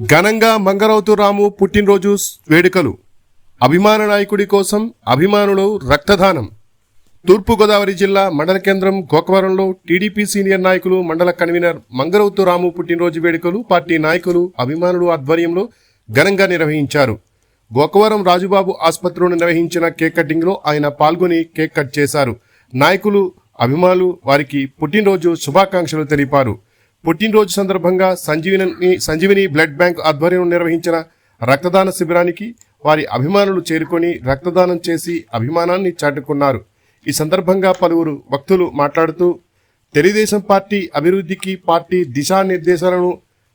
ఘనంగా మంగరౌతు రాము పుట్టినరోజు వేడుకలు. అభిమాన నాయకుడి కోసం అభిమానులు రక్తదానం. తూర్పుగోదావరి జిల్లా మండల కేంద్రం గోకవరంలో టీడీపీ సీనియర్ నాయకులు మండల కన్వీనర్ మంగరౌతు రాము పుట్టినరోజు వేడుకలు పార్టీ నాయకులు అభిమానులు ఆధ్వర్యంలో ఘనంగా నిర్వహించారు. గోకవరం రాజుబాబు ఆసుపత్రిలో నిర్వహించిన కేక్ కటింగ్లో ఆయన పాల్గొని కేక్ కట్ చేశారు. నాయకులు అభిమానులు వారికి పుట్టినరోజు శుభాకాంక్షలు తెలిపారు. పుట్టినరోజు సందర్భంగా సంజీవిని సంజీవిని బ్లడ్ బ్యాంక్ ఆధ్వర్యంలో నిర్వహించిన రక్తదాన శిబిరానికి వారి అభిమానులు చేరుకొని రక్తదానం చేసి అభిమానాన్ని చాటుకున్నారు. ఈ సందర్భంగా పలువురు భక్తులు మాట్లాడుతూ తెలుగుదేశం పార్టీ అభివృద్ధికి పార్టీ దిశానిర్దేశాలను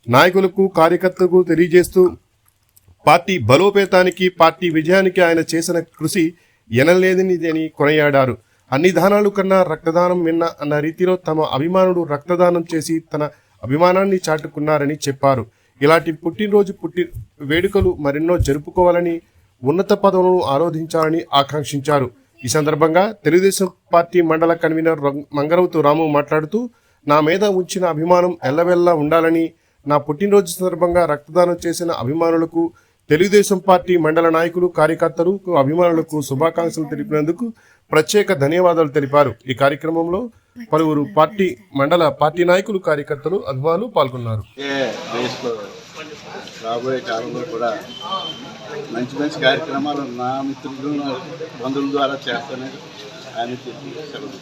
నాయకులకు కార్యకర్తలకు తెలియజేస్తూ పార్టీ బలోపేతానికి పార్టీ విజయానికి ఆయన చేసిన కృషి ఎనలేనిదని కొనియాడారు. అన్ని దానాలు కన్నా రక్తదానం విన్న అన్న రీతిలో తమ అభిమానుడు రక్తదానం చేసి తన అభిమానాన్ని చాటుకున్నారని చెప్పారు. ఇలాంటి పుట్టినరోజు పుట్టి వేడుకలు మరెన్నో జరుపుకోవాలని ఉన్నత పదవులను ఆరోధించాలని ఆకాంక్షించారు. ఈ సందర్భంగా తెలుగుదేశం పార్టీ మండల కన్వీనర్ రం- మంగరవుతు రాము మాట్లాడుతూ నా మీద ఉంచిన అభిమానం ఎల్లవెల్లా ఉండాలని నా పుట్టినరోజు సందర్భంగా రక్తదానం చేసిన అభిమానులకు తెలుగుదేశం పార్టీ మండల నాయకులు కార్యకర్తలకు అభిమానులకు శుభాకాంక్షలు తెలిపినందుకు ప్రత్యేక ధన్యవాదాలు తెలిపారు. ఈ కార్యక్రమంలో పలువురు పార్టీ మండల పార్టీ నాయకులు కార్యకర్తలు అభిమానులు పాల్గొన్నారు. రాబోయే కాలంలో కూడా మంచి మంచి కార్యక్రమాలు నా మిత్రులు బంధువుల ద్వారా చేస్తానని ఆయన చెప్పి సెలవు